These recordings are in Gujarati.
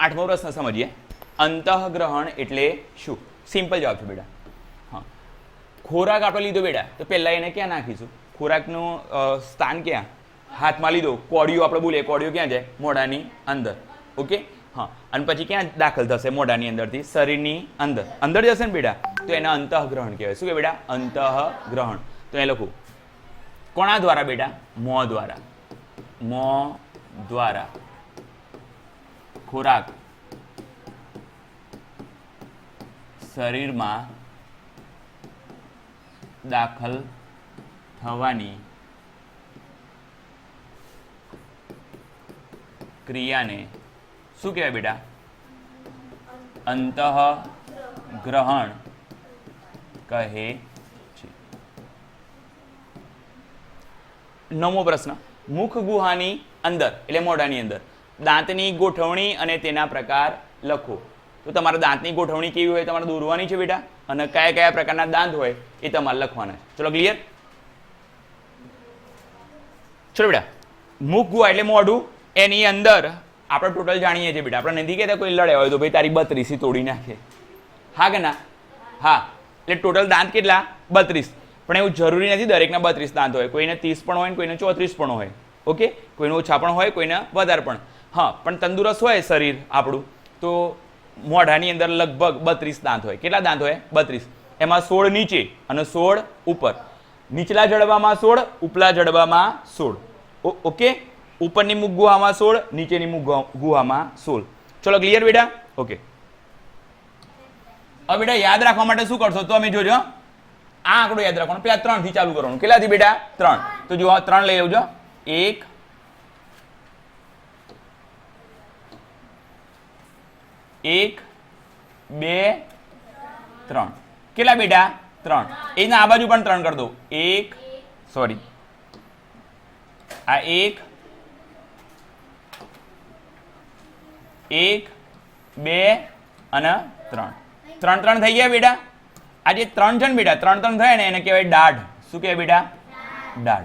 આઠમો પ્રશ્ન સમજીએ. અંતઃગ્રહણ એટલે શું? સિમ્પલ જવાબ છે બેટા. હા. ખોરાક આપણે લીધો બેટા, તો પહેલાં એને ક્યાં નાખીશું? ખોરાકનું સ્થાન ક્યાં? હાથમાં લીધો. કોડિયો આપણે બોલીએ. કોડિયો ક્યાં જાય? મોઢાની અંદર. ઓકે? હા. અને પછી ક્યાં દાખલ થશે? મોઢાની અંદરથી, શરીરની અંદર. અંદર જશે ને બેટા? તો એને અંતઃગ્રહણ કહેવાય. શું કે બેટા? અંતઃગ્રહણ. તો એ લખું. કોણા દ્વારા બેટા? મોં દ્વારા. મોં દ્વારા. ખોરાક શરીરમાં દાખલ થવાની ક્રિયાને શું કહેવાય બેટા? અંતઃગ્રહણ કહે છે. નવમો પ્રશ્ન. મુખ ગુહાની અંદર, એટલે મોઢાની અંદર દાંતની ગોઠવણી અને તેના પ્રકાર લખો. તો તમારા દાંતની ગોઠવણી કેવી હોય તમારે દોરવાની છે બેટા? અને કયા કયા પ્રકારના દાંત હોય એ તમારે લખવાના છે. ચલો ક્લિયર ચલો બેટા, મુખ ગુહા એટલે મોઢું. એની અંદર આપણે ટોટલ જાણીએ છીએ બેટા. આપણે નથી કહેતા કોઈ લડે હોય તો ભાઈ તારી બત્રીસ તોડી નાખે. હા કે ના? હા. એટલે ટોટલ દાંત કેટલા? બત્રીસ. પણ એવું જરૂરી નથી દરેકના બત્રીસ દાંત હોય. કોઈને ત્રીસ પણ હોય કોઈને ચોત્રીસ પણ હોય. ઓકે? કોઈને ઓછા પણ હોય, કોઈને વધારે પણ. હા, પણ તંદુરસ્ત હોય શરીર આપણું. તો મોઢાની અંદર લગભગ બત્રીસ દાંત હોય. કેટલા દાંત હોય? બત્રીસ. એમાં સોળ નીચે અને સોળ ઉપર. નીચલા જડબામાં સોળ, ઉપલા જડબામાં સોળ. ઓકે? ઉપરની મુખ ગુહામાં સોળ, નીચેની મુખ ગુહામાં સોળ. ચલો ક્લિયર બેટા? ઓકે. હવે બેટા, યાદ રાખવા માટે શું કરશો? તો અમે જોજો આ આંકડો યાદ રાખવાનો. પેલા ત્રણથી ચાલુ કરવાનું. કેટલાથી બેટા? ત્રણ. તો જો ત્રણ લઈ લેવજો એક એક, બે, ત્રણ. કેટલા બેટા? ત્રણ. એના આ બાજુ પણ ત્રણ કરી દો. એક સોરી આ એક એક, બે અને ત્રણ. ત્રણ ત્રણ થઈ ગયા બેટા? આ જે ત્રણ જણ બેટા? ત્રણ ત્રણ થયા ને એને કહેવાય દાઢ. શું કહેવાય બેટા? દાઢ.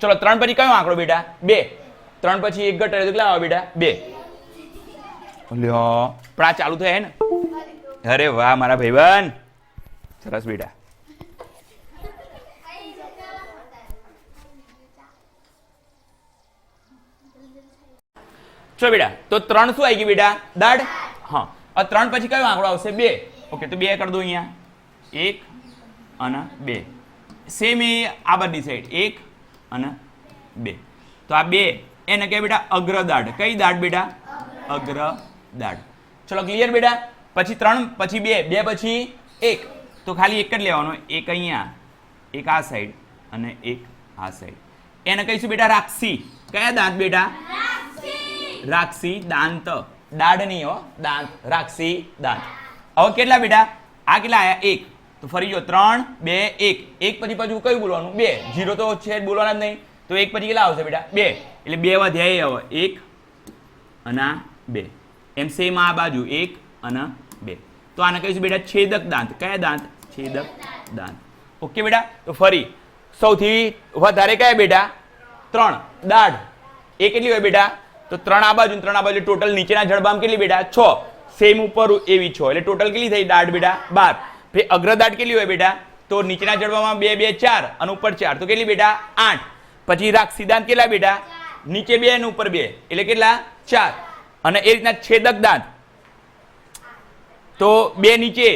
ચલો, ત્રણ પછી કયો આંકડો બેટા? બે. ત્રણ પછી એક ઘટાડે તો કેટલા આવે બેટા? બે. લ્યો. પણ આ ચાલુ થયા ને? અરે વાહ, મારા ભાઈબંધ. સરસ બેટા. ચો બેટા, તો ત્રણ શું આવી ગઈ બેટા? દાઢ? હા. ત્રણ પછી કયો આંકડો આવશે? બે. ઓકે, તો બે કરી દો અહીંયા. એક અને બે. સેમ એ આ બધી સાઈડ એક અને બે. તો આ બે. એને કહે બેટા અગ્રદાઢ. કઈ દાઢ બેટા? અગ્રદાઢ ચલો ક્લિયર બેટા? પછી ત્રણ, પછી બે. બે પછી એક. તો ખાલી એક જ લેવાનો. એક અહીંયા, એક આ સાઈડ અને એક આ સાઈડ એને કહીશું બેટા રાક્ષી. કયા દાંત બેટા? રાક્ષી દાંત. દાઢ નહીં હો, દાંત. રાક્ષી દાંત. હવે કેટલા બેટા? આ કેટલા આયા? એક. તો ફરી જો, ત્રણ, બે, એક. એક પછી પાછું કયું બોલવાનું? બે. જીરો તો છે બોલવાના જ નહીં. તો એક પછી કેટલા આવશે બેટા? બે. એટલે બે વધ્યા હવે. એક અને બે. એમ સેમ આ બાજુ એક અને બે. તો આને કહીશું બેટા છેદક દાંત. કયા દાંત? છેદક દાંત. ઓકે બેટા, તો ફરી. સૌથી વધારે કયા બેટા? ત્રણ. દાઢ. એ કેટલી હોય બેટા? તો ત્રણ આ બાજુ ત્રણ આ બાજુ. ટોટલ નીચેના જડબામાં કેટલી બેટા? છ. સેમ ઉપર એવી છ. એટલે ટોટલ કેટલી થઈ? દાઢ બેટા, બાર. પછી અગ્રદાઢ કેટલી હોય બેટા? તો નીચેના જડબામાં બે બે, ચાર અને ઉપર ચાર. તો કેટલી બેટા? આઠ. પછી રાખ સિદ્ધાંત કેટલા બેટા? નીચે બે અને ઉપર બે. એટલે કેટલા? ચાર. અને એ રીતના છેદક દાંત. તો બે નીચે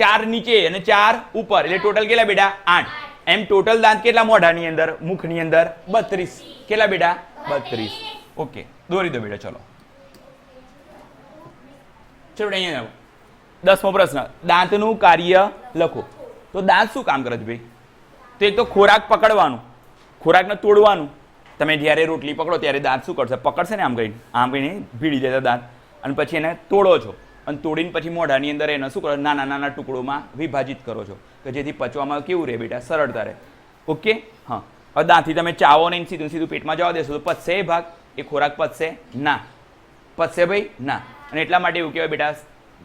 ચાર નીચે અને ચાર ઉપર. એટલે ટોટલ કેટલા બેટા? આઠ. એમ ટોટલ દાંત કેટલા મોઢાની અંદર? મુખની અંદર? બત્રીસ. કેટલા બેટા? બત્રીસ. ઓકે દોરી દો બેટા, ચલો. ચલો અહીંયા દસમો પ્રશ્ન. દાંતનું કાર્ય લખો. તો દાંત શું કામ કરે છે ભાઈ? તો એક તો ખોરાક પકડવાનું. ખોરાકને તોડવાનું. તમે જ્યારે રોટલી પકડો ત્યારે દાંત શું કરશે? પકડશે ને આમ કરીને? આમ કરીને ભીડી દેતા દાંત. અને પછી એને તોડો છો. અને તોડીને પછી મોઢાની અંદર એને શું કરો? નાના નાના ટુકડોમાં વિભાજિત કરો છો. કે જેથી પચવામાં કેવું રહે બેટા? સરળતા રહે. ઓકે? હા. હવે દાંતથી તમે ચાવો નહીં સીધું સીધું પેટમાં જવા દેશો તો પચશે એ ભાગ. એ ખોરાક પચશે? ના. પચશે ભાઈ? ના. અને એટલા માટે એવું કહેવાય બેટા,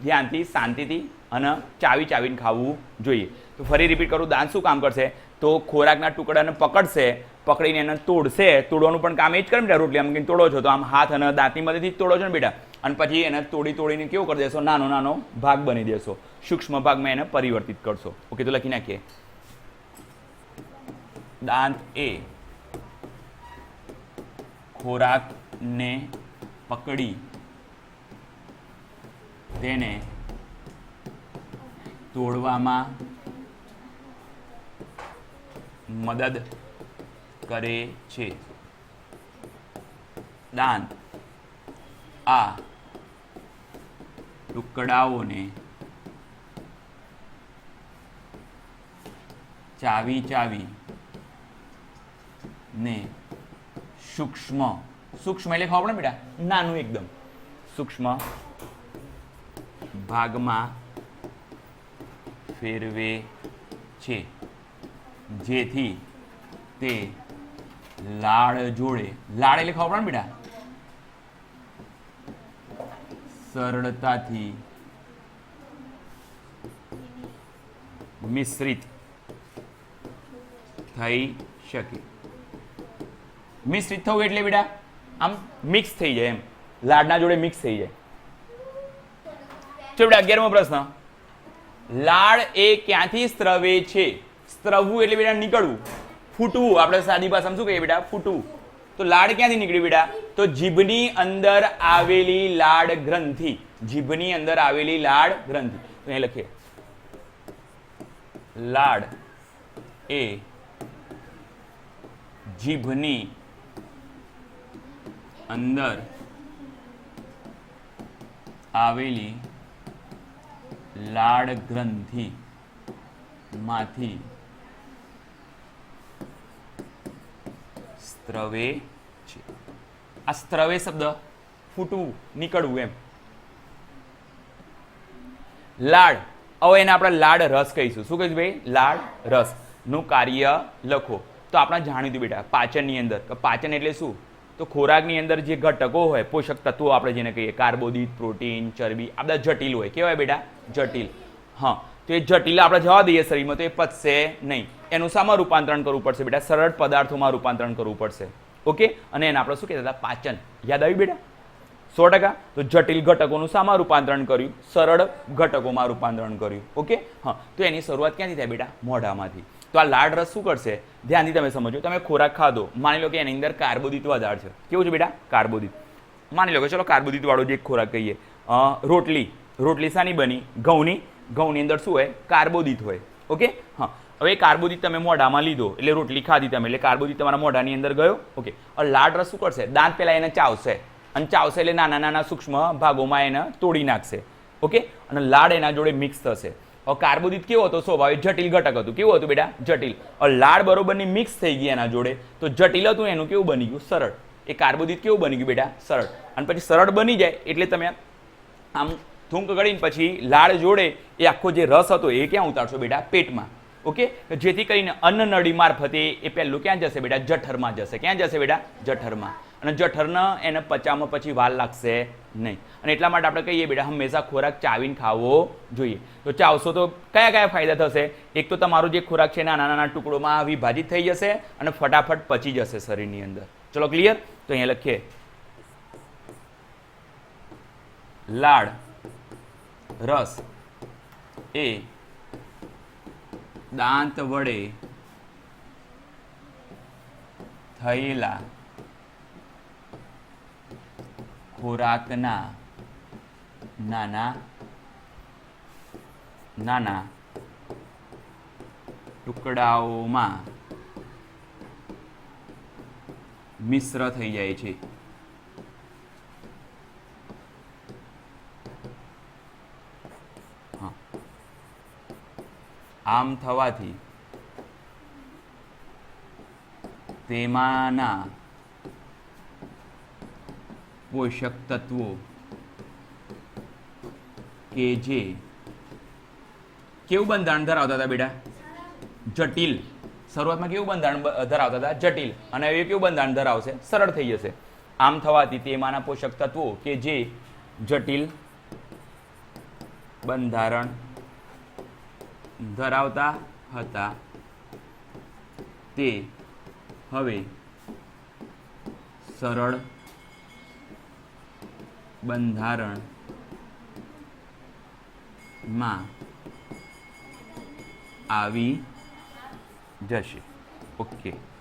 ધ્યાનથી, શાંતિથી અને ચાવી ચાવીને ખાવું જોઈએ. તો ફરી રિપીટ કરું, દાંત શું કામ કરશે? તો ખોરાકના ટુકડાને પકડશે, પકડીને એને તોડશે. તોડવાનું પણ કામ એ જ કરે બેટા, રોટલી આમ કે તોડો છો તો આમ હાથ અને દાંતની મદદથી તોડો છો ને બેટા. અને પછી એને તોડી તોડીને કેવું કરી દેશો? નાનો નાનો ભાગ બની દેશો. સૂક્ષ્મ ભાગમાં એને પરિવર્તિત કરશો. ઓકે, તો લખી નાખીએ. દાંત એ. ખોરાકને પકડી. તેને તોડવામાં મદદ કરે છે. દાંત આ ટુકડાઓને ચાવી ચાવી ને સૂક્ષ્મ સૂક્ષ્મ એટલે ખબર પડે બેટા? નાનું એકદમ. સૂક્ષ્મ ભાગમાં ફેરવે છે. જેથી તે લાળ જોડે. લાળ એટલે ખબર પડે બેટા? સરળતાથી મિશ્રિત થઈ શકે. મિશ્રિત થવું એટલે બેટા, આમ મિક્સ થઈ જાય એમ. લાડના જોડે મિક્સ થઈ જાય. ચલો બેટા અગિયારમો પ્રશ્ન. લાળ એ ક્યાંથી સ્ત્રવે છે? સ્ત્રવવું એટલે બેટા નીકળવું. ફૂટવું. આપણે સાદી ભાષામાં શું કહીએ બેટા? ફૂટવું. તો લાડ ક્યાંથી નીકળી બેટા? તો જીભની અંદર આવેલી લાડ ગ્રંથિ. જીભની અંદર આવેલી લાડ ગ્રંથિ. તો અહીં લખીએ. લાડ એ જીભની અંદર આવેલી લાડ ગ્રંથિ માંથી સ્ત્રવે છે. આ સ્ત્રવે શબ્દ ફૂટવું, નીકળવું એમ. લાડ હવે એને આપણે લાડ રસ કહીશું. શું કહીશું ભાઈ? લાડ રસ. નું કાર્ય લખો. તો આપણે જાણ્યું હતું બેટા, પાચનની અંદર. પાચન એટલે શું? તો ખોરાકની અંદર જે ઘટકો હોય, પોષક તત્વો આપણે જેને કહીએ, કાર્બોદિત, પ્રોટીન, ચરબી, આ બધા જટિલ હોય. કેવાય બેટા? જટિલ. હા, તો એ જટિલ આપણે જવા દઈએ શરીરમાં, તો એ પચશે નહીં. એનું શામાં રૂપાંતરણ કરવું પડશે બેટા, સરળ પદાર્થોમાં રૂપાંતરણ કરવું પડશે. ઓકે? અને એને આપણે શું કહેતા હતા? પાચન. યાદ આવ્યું બેટા? સો ટકા? તો જટિલ ઘટકોનું શામાં રૂપાંતરણ કર્યું, સરળ ઘટકોમાં રૂપાંતરણ કર્યું. ઓકે? હા, તો એની શરૂઆત ક્યાંથી થાય બેટા? મોઢામાંથી. તો આ લાડ રસ શું કરશે? ધ્યાનથી તમે સમજો. તમે ખોરાક ખાધો, માની લો કે એની અંદર કાર્બોદિત વધારે છે. કેવું છે બેટા? કાર્બોદિત. માની લો કે ચલો કાર્બોદિત વાળો જે ખોરાક કહીએ. રોટલી. રોટલી શાની બની? ઘઉંની. ઘઉંની અંદર શું હોય? કાર્બોદિત હોય. ઓકે હા. હવે કાર્બોદિત તમે મોઢામાં લીધો, એટલે રોટલી ખાધી તમે, એટલે કાર્બોદિત તમારા મોઢાની અંદર ગયો. ઓકે હવે લાડ રસ શું કરશે? દાંત પહેલાં એને ચાવશે. અને ચાવશે એટલે નાના નાના સૂક્ષ્મ ભાગોમાં એને તોડી નાખશે. ઓકે અને લાડ એના જોડે મિક્સ થશે. હવે કાર્બોદિત કેવો હતો? સ્વભાવે જટિલ ઘટક હતું. કેવું હતું બેટા? જટિલ. હવે લાડ બરોબરની મિક્સ થઈ ગઈ એના જોડે. તો જટિલ હતું એનું કેવું બની ગયું? સરળ. એ કાર્બોદિત કેવું બની ગયું બેટા? સરળ. અને પછી સરળ બની જાય એટલે તમે આમ થૂંક ગળીને પછી લાળ જોડે એ આખો જે રસ હતો એ ક્યાં ઉતારશો બેટા? પેટમાં. ઓકે? જેથી કરીને અન્ન નળી મારફતે એ પહેલું ક્યાં જશે બેટા? જઠરમાં જશે. ક્યાં જશે બેટા? જઠરમાં. અને જઠરને એને પચાવવામાં પછી વાર લાગશે નહીં. અને એટલા માટે આપણે કહીએ બેટા, હંમેશા ખોરાક ચાવીને ખાવો જોઈએ. તો ચાવશો તો કયા કયા ફાયદા થશે? એક તો તમારો જે ખોરાક છે નાના નાના ટુકડોમાં વિભાજિત થઈ જશે અને ફટાફટ પચી જશે શરીરની અંદર. ચલો ક્લિયર તો અહીંયા લખીએ. લાડ રસ એ દાંત વડે થયેલા ખોરાકના નાના નાના ટુકડાઓમાં મિશ્ર થઈ જાય છે. આમ થવાથી તેમાંના પોષક તત્વો કે જે કેવું બંધારણ ધરાવતા હતા બેટા? જટિલ. શરૂઆતમાં કેવું બંધારણ ધરાવતા હતા? જટિલ. અને હવે કેવું બંધારણ ધરાવશે? સરળ થઈ જશે. આમ થવાથી તેમાંના પોષક તત્વો કે જે જટિલ બંધારણ ધરાવતા હતા. તે હવે સરળ બંધારણમાં આવી જશે. ઓકે.